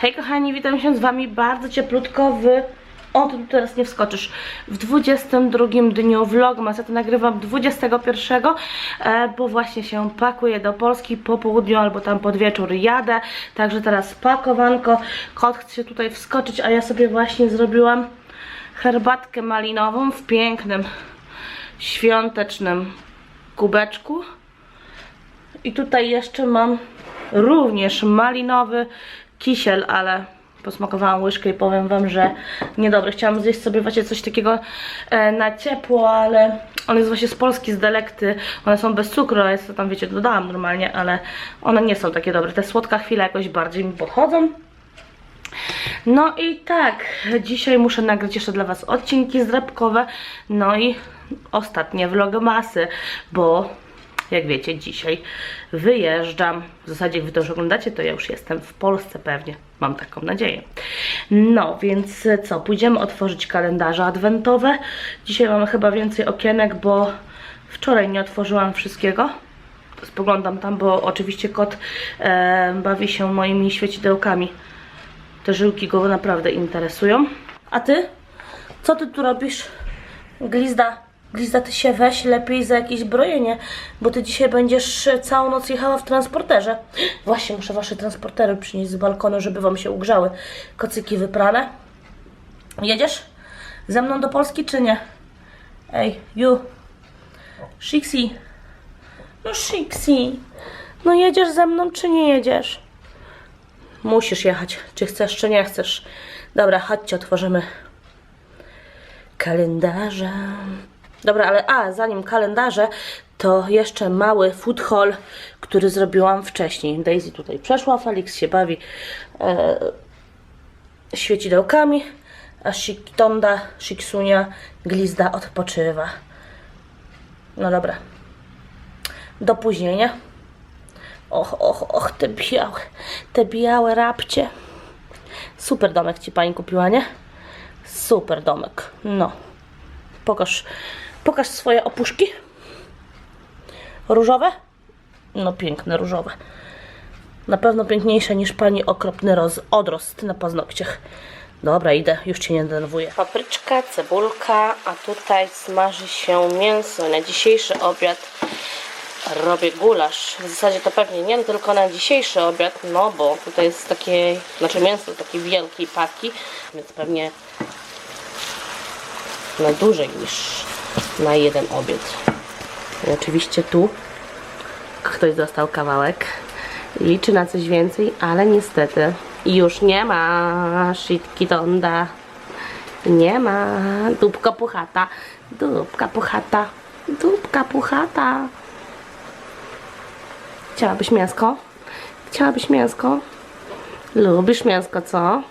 Hej kochani, witam się z wami bardzo cieplutko w... O, tu teraz nie wskoczysz. W 22 dniu vlogmas, ja to nagrywam 21, e, bo właśnie się pakuję do Polski po południu albo tam pod wieczór jadę. Także teraz pakowanko. Kot chce tutaj wskoczyć, a ja sobie właśnie zrobiłam herbatkę malinową w pięknym, świątecznym kubeczku. I tutaj jeszcze mam również malinowy kisiel, ale posmakowałam łyżkę i powiem wam, że niedobry. Chciałam zjeść sobie właśnie coś takiego e, na ciepło, ale on jest właśnie z Polski, z Delekty. One są bez cukru, ja sobie tam wiecie, dodałam normalnie, ale one nie są takie dobre. Te słodka chwile jakoś bardziej mi podchodzą. No i tak, dzisiaj muszę nagrać jeszcze dla Was odcinki zdrabkowe, no i ostatnie vlogmasy, bo jak wiecie, dzisiaj wyjeżdżam. W zasadzie wy to już oglądacie, to ja już jestem w Polsce pewnie. Mam taką nadzieję. No, więc co? Pójdziemy otworzyć kalendarze adwentowe. Dzisiaj mamy chyba więcej okienek, bo wczoraj nie otworzyłam wszystkiego. Spoglądam tam, bo oczywiście kot e, bawi się moimi świecidełkami. Te żyłki go naprawdę interesują. A ty? Co ty tu robisz? Glizda, Glizda, ty się weź lepiej za jakieś brojenie, bo ty dzisiaj będziesz całą noc jechała w transporterze. Właśnie, muszę wasze transportery przynieść z balkonu, żeby wam się ugrzały. Kocyki wyprane. Jedziesz? Ze mną do Polski czy nie? Ej, you. Shixi. No Shixi. No jedziesz ze mną czy nie jedziesz? Musisz jechać, czy chcesz, czy nie chcesz. Dobra, chodźcie, otworzymy kalendarze. Dobra, ale a, zanim kalendarze, to jeszcze mały food haul, który zrobiłam wcześniej. Daisy tutaj przeszła, Felix się bawi e, świecidełkami, a Shikitonda, Shiksunia, Glizda odpoczywa. No dobra. Do później, nie? Och, och, och, te białe, te białe rapcie. Super domek ci pani kupiła, nie? Super domek. No. Pokaż, pokaż swoje opuszki. Różowe? No piękne, różowe. Na pewno piękniejsze niż pani okropny roz, odrost na paznokciach. Dobra, idę, już cię nie denerwuję. Papryczka, cebulka, a tutaj smaży się mięso. Na dzisiejszy obiad robię gulasz. W zasadzie to pewnie nie tylko na dzisiejszy obiad, no bo tutaj jest takie, znaczy mięso takiej wielkiej paki, więc pewnie na dłużej niż na jeden obiad. I oczywiście tu ktoś dostał kawałek. Liczy na coś więcej, ale niestety już nie ma shitki tonda. Nie ma. Dupka puchata. Dupka puchata. Dupka puchata. Chciałabyś mięsko? Chciałabyś mięsko? Lubisz mięsko, co?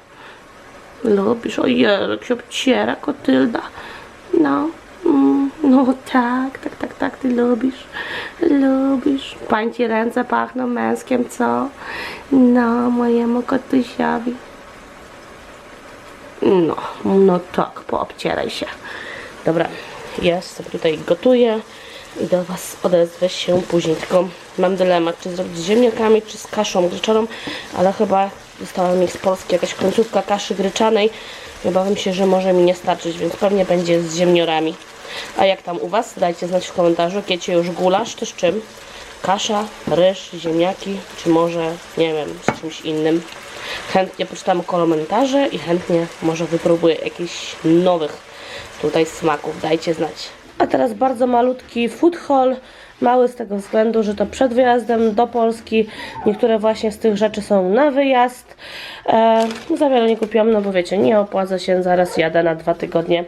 Lubisz? Ojej, jak się obciera kotylda. No, mm, no tak, tak, tak, tak, ty lubisz. Lubisz. Pań ci ręce pachną męskiem, co? No, mojemu kotusiowi. No, no tak, poobcieraj się. Dobra, ja sobie tutaj gotuję i do Was odezwę się później. Tylko mam dylemat, czy zrobić z ziemniakami, czy z kaszą gryczaną, ale chyba dostała mi z Polski jakaś końcówka kaszy gryczanej. Obawiam się, że może mi nie starczyć, więc pewnie będzie z ziemniorami. A jak tam u Was? Dajcie znać w komentarzu. Kiecie już gulasz, czy z czym? Kasza, ryż, ziemniaki, czy może, nie wiem, z czymś innym. Chętnie poczytam komentarze i chętnie może wypróbuję jakichś nowych tutaj smaków. Dajcie znać. A teraz bardzo malutki food haul. Mały z tego względu, że to przed wyjazdem do Polski. Niektóre właśnie z tych rzeczy są na wyjazd. E, za wiele nie kupiłam, no bo wiecie, nie opłaca się, zaraz jadę na dwa tygodnie.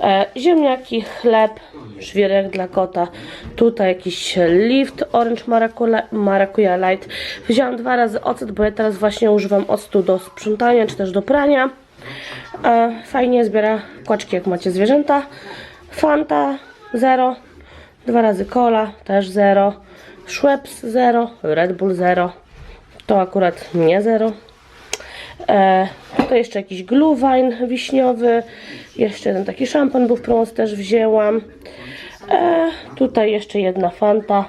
E, ziemniaki, chleb, żwirek dla kota. Tutaj jakiś lift Orange Maracuja, Maracuja Light. Wziąłam dwa razy ocet, bo ja teraz właśnie używam octu do sprzątania czy też do prania. E, fajnie zbiera kłaczki, jak macie zwierzęta. Fanta 0, dwa razy cola też 0, Schweppes 0, Red Bull 0, to akurat nie 0. E, to jeszcze jakiś glühwein wiśniowy, jeszcze jeden taki szampan był w promocji, też wzięłam. E, tutaj jeszcze jedna Fanta,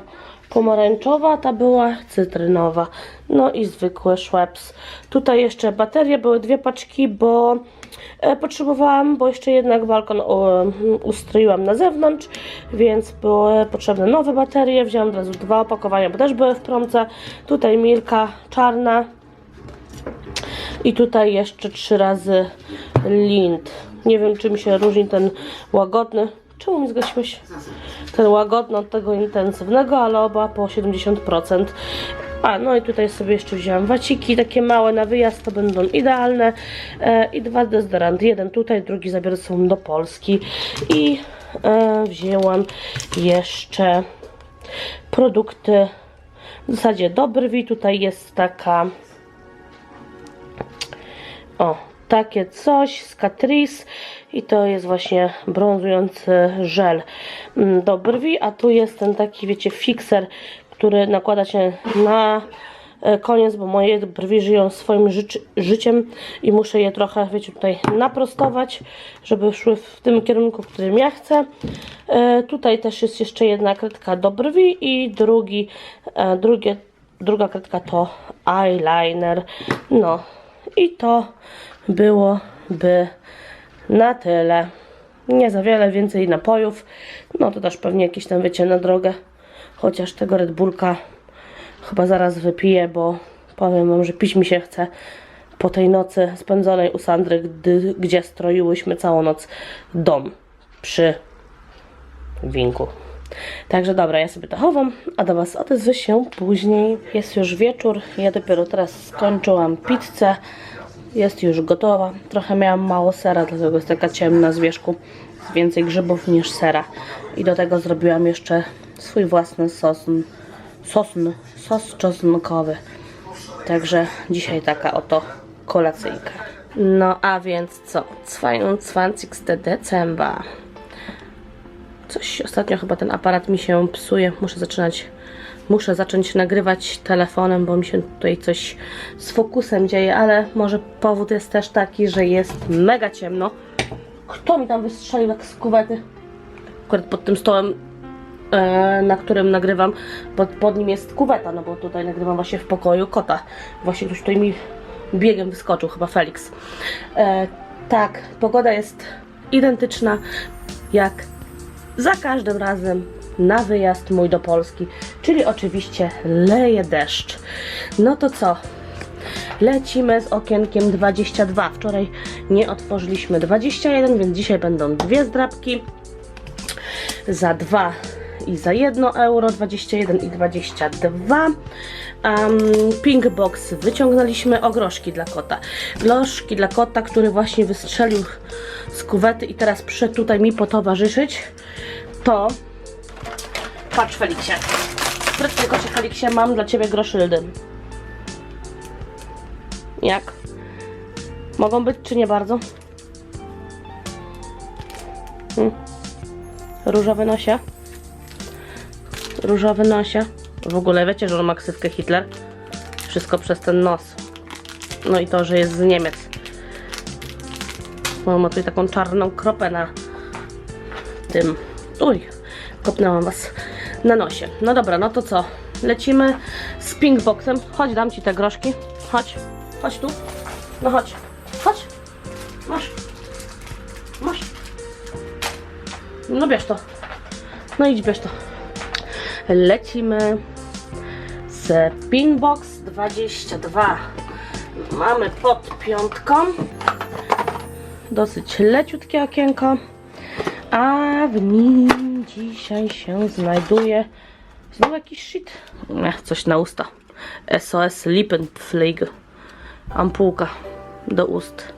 pomarańczowa, ta była cytrynowa. No i zwykły Schweppes. Tutaj jeszcze baterie, były dwie paczki, bo potrzebowałam, bo jeszcze jednak balkon ustroiłam na zewnątrz, więc były potrzebne nowe baterie. Wziąłam od razu dwa opakowania, bo też były w promce. Tutaj Milka czarna, i tutaj jeszcze trzy razy lint. Nie wiem, czym się różni ten łagodny. Czemu mi zgasiłeś? Ten łagodny od tego intensywnego, ale oba po 70%. A, no i tutaj sobie jeszcze wzięłam waciki, takie małe na wyjazd, to będą idealne. E, I dwa dezodoranty. Jeden tutaj, drugi zabiorę sobą do Polski. I e, wzięłam jeszcze produkty w zasadzie do brwi. Tutaj jest taka o, takie coś z Catrice i to jest właśnie brązujący żel mm, do brwi, a tu jest ten taki, wiecie, fixer, który nakłada się na e, koniec, bo moje brwi żyją swoim życi życiem i muszę je trochę, wiecie, tutaj naprostować, żeby szły w tym kierunku, w którym ja chcę. E, tutaj też jest jeszcze jedna kredka do brwi i drugi, e, drugie, druga kredka to eyeliner. No, i to byłoby na tyle. Nie za wiele więcej napojów. No to też pewnie jakieś tam wiecie na drogę. Chociaż tego Red Bullka chyba zaraz wypiję, bo powiem wam, że pić mi się chce po tej nocy spędzonej u Sandry, gdy, gdzie stroiłyśmy całą noc dom przy winku. Także dobra, ja sobie to chowam, a do Was odezwę się później. Jest już wieczór, ja dopiero teraz skończyłam pizzę. Jest już gotowa. Trochę miałam mało sera, dlatego jest taka ciemna z wierzchu. Więcej grzybów niż sera. I do tego zrobiłam jeszcze swój własny sos, sosn, sos czosnkowy. Także dzisiaj taka oto kolacyjka. No a więc co? 22. Dezember. Coś ostatnio chyba ten aparat mi się psuje. Muszę zaczynać, muszę zacząć nagrywać telefonem, bo mi się tutaj coś z fokusem dzieje, ale może powód jest też taki, że jest mega ciemno. Kto mi tam wystrzelił jak z kuwety? Akurat pod tym stołem, na którym nagrywam, pod, pod nim jest kuweta, no bo tutaj nagrywam właśnie w pokoju kota. Właśnie ktoś tutaj mi biegiem wyskoczył, chyba Felix. E, tak, pogoda jest identyczna jak za każdym razem na wyjazd mój do Polski, czyli oczywiście leje deszcz. No to co? Lecimy z okienkiem 22. Wczoraj nie otworzyliśmy 21, więc dzisiaj będą dwie zdrabki za 2 i za 1 euro, 21 i 22. Um, pink box wyciągnęliśmy ogroszki dla kota. Groszki dla kota, który właśnie wystrzelił z kuwety i teraz przyszedł tutaj mi potowarzyszyć. To patrz Feliksie. Sprytny kocie Feliksie, mam dla ciebie groszyldy. Jak? Mogą być czy nie bardzo? Hmm. Różowy nosie. Różowy nosie. W ogóle wiecie, że on ma ksywkę Hitler? Wszystko przez ten nos. No i to, że jest z Niemiec. Bo ma tutaj taką czarną kropę na tym. Uj, kopnęłam was na nosie. No dobra, no to co? Lecimy z pinkboxem. Chodź, dam ci te groszki. Chodź, chodź tu. No chodź, chodź. Masz. Masz. No bierz to. No idź, bierz to. Lecimy z Pinbox 22. Mamy pod piątką. Dosyć leciutkie okienko. A w nim dzisiaj się znajduje znowu jakiś shit. Nie, coś na usta. SOS Lippenpflege. Ampułka do ust.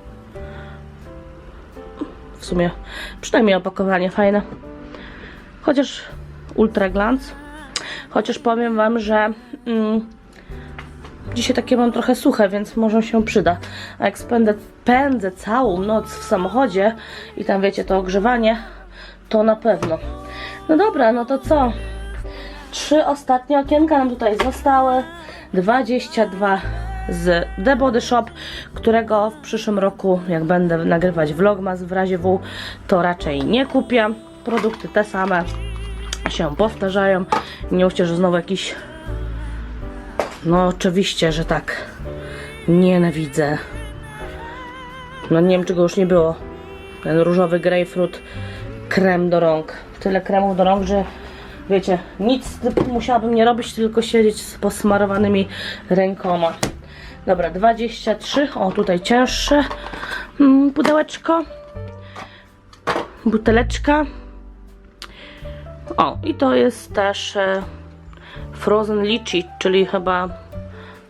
W sumie przynajmniej opakowanie fajne. Chociaż ultra glans. Chociaż powiem Wam, że mm, dzisiaj takie mam trochę suche, więc może się przyda. A jak spędzę, pędzę całą noc w samochodzie i tam wiecie to ogrzewanie, to na pewno. No dobra, no to co? Trzy ostatnie okienka nam tutaj zostały. 22 z The Body Shop, którego w przyszłym roku, jak będę nagrywać vlogmas w razie W, to raczej nie kupię. Produkty te same. Się powtarzają. Nie mówcie, że znowu jakiś... No oczywiście, że tak. Nienawidzę. No nie wiem, czego już nie było. Ten różowy grapefruit, krem do rąk. Tyle kremów do rąk, że wiecie, nic musiałabym nie robić, tylko siedzieć z posmarowanymi rękoma. Dobra, 23. O, tutaj cięższe mm, pudełeczko. Buteleczka. O, i to jest też e, frozen litchi, czyli chyba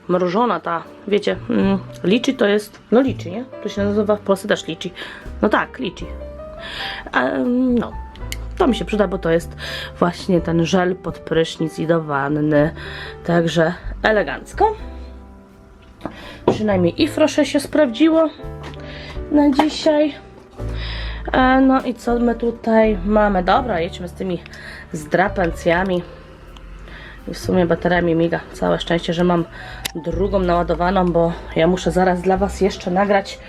mrożona ta, wiecie, mm, liczy to jest, no liczy, nie? To się nazywa w Polsce też liczy. No tak, liczy. Em, no, to mi się przyda, bo to jest właśnie ten żel pod prysznic i do wanny. Także elegancko. Przynajmniej i proszę się sprawdziło na dzisiaj. E, no i co my tutaj mamy? Dobra, jedźmy z tymi zdrapencjami. I w sumie bateria mi miga. Całe szczęście, że mam drugą naładowaną, bo ja muszę zaraz dla Was jeszcze nagrać.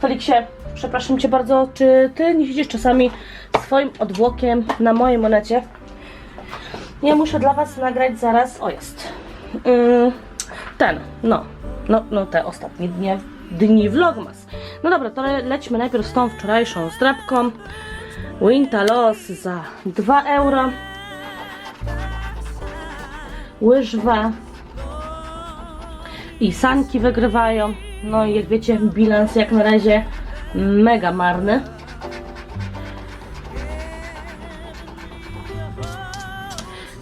Feliksie, przepraszam Cię bardzo, czy Ty nie widzisz czasami swoim odwłokiem na mojej monecie? Ja muszę dla Was nagrać zaraz, o jest, Ym, ten, no, no, no te ostatnie dni, dni vlogmas. No dobra, to le lećmy najpierw z tą wczorajszą zdrabką. Winta Los za 2 euro łyżwa i sanki wygrywają. No i jak wiecie, bilans jak na razie mega marny.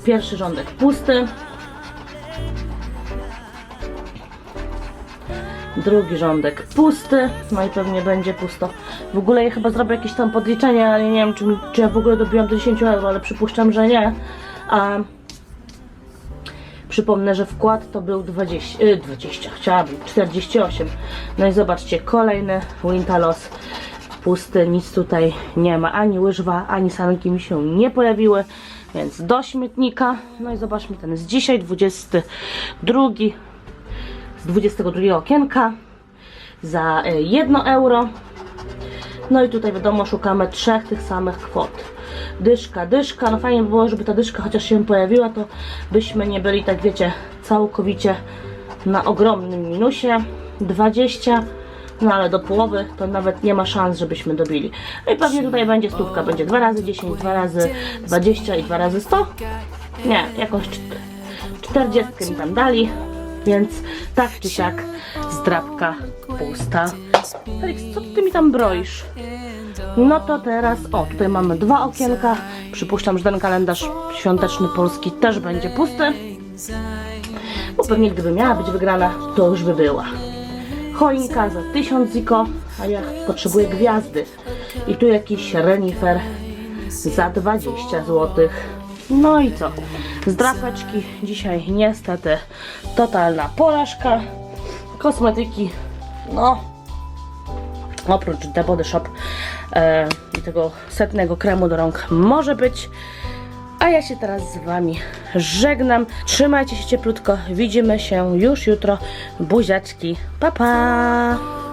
Pierwszy rządek pusty. Drugi rządek pusty. No i pewnie będzie pusto. W ogóle ja chyba zrobię jakieś tam podliczenia, ale nie wiem, czy, czy ja w ogóle dobiłam do 10 euro, ale przypuszczam, że nie. A Przypomnę, że wkład to był 20, y, 20 chciałabym, 48. No i zobaczcie, kolejny Wintalos pusty, nic tutaj nie ma, ani łyżwa, ani sanki mi się nie pojawiły, więc do śmietnika. No i zobaczmy, ten jest dzisiaj 22, z 22 okienka za 1 euro. No i tutaj wiadomo, szukamy trzech tych samych kwot. Dyszka, dyszka, no fajnie by było, żeby ta dyszka chociaż się pojawiła, to byśmy nie byli, tak wiecie, całkowicie na ogromnym minusie. 20, no ale do połowy to nawet nie ma szans, żebyśmy dobili. No i pewnie tutaj będzie stówka, będzie 2 razy 10, 2 razy 20 i 2 razy 100. Nie, jakąś czt- 40 mi tam dali, więc tak czy siak zdrabka pusta. Felix, co ty mi tam broisz? No to teraz, o, tutaj mamy dwa okienka. Przypuszczam, że ten kalendarz świąteczny polski też będzie pusty. Bo pewnie gdyby miała być wygrana, to już by była. Choinka za 1000 ziko, a ja potrzebuję gwiazdy. I tu jakiś renifer za 20 zł. No i co? Z drapeczki dzisiaj niestety totalna porażka. Kosmetyki, no oprócz The Body Shop e, i tego setnego kremu do rąk może być. A ja się teraz z Wami żegnam. Trzymajcie się cieplutko. Widzimy się już jutro. Buziaczki. Pa, pa!